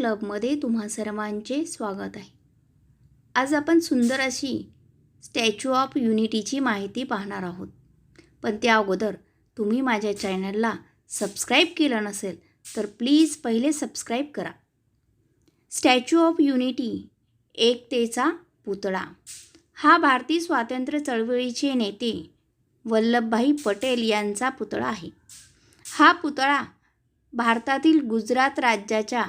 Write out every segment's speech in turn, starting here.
क्लबमध्ये तुम्हा सर्वांचे स्वागत आहे. आज आपण सुंदर अशी स्टॅच्यू ऑफ युनिटीची माहिती पाहणार आहोत. पण त्या अगोदर तुम्ही माझ्या चॅनलला सबस्क्राईब केलं नसेल तर प्लीज पहिले सबस्क्राईब करा. स्टॅच्यू ऑफ युनिटी एकतेचा पुतळा. हा भारतीय स्वातंत्र्य चळवळीचे नेते वल्लभभाई पटेल यांचा पुतळा आहे. हा पुतळा भारतातील गुजरात राज्याच्या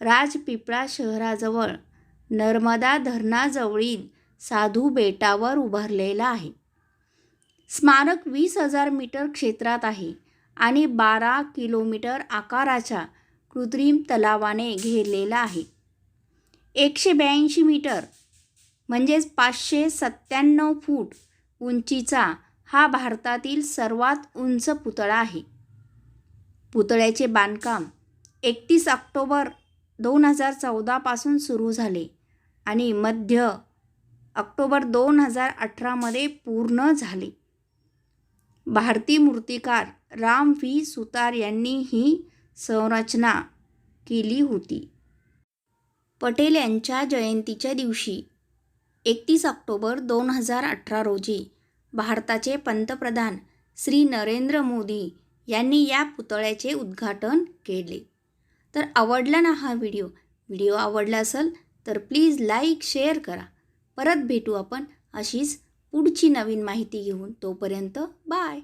राजपिपळा शहराजवळ नर्मदा धरणाजवळील साधू बेटावर उभारलेला आहे. स्मारक वीस हजार मीटर क्षेत्रात आहे आणि बारा किलोमीटर आकाराच्या कृत्रिम तलावाने घेरलेला आहे. एकशे ब्याऐंशी मीटर म्हणजेच पाचशे सत्त्याण्णव फूट उंचीचा हा भारतातील सर्वात उंच पुतळा आहे. पुतळ्याचे बांधकाम एकतीस ऑक्टोबर दोन हजार चौदापासून सुरू झाले आणि मध्य ऑक्टोबर दोन हजार अठरामध्ये पूर्ण झाले. भारतीय मूर्तिकार राम व्ही. सुतार यांनी ही संरचना केली होती. पटेल यांच्या जयंतीच्या दिवशी एकतीस ऑक्टोबर दोन हजार अठरा रोजी भारताचे पंतप्रधान श्री नरेंद्र मोदी यांनी या पुतळ्याचे उद्घाटन केले. तर आवडला ना हा व्हिडिओ? व्हिडिओ आवडला असेल तर प्लीज लाईक शेअर करा. परत भेटू आपण अशीच पुढची नवीन माहिती घेऊन. तोपर्यंत बाय.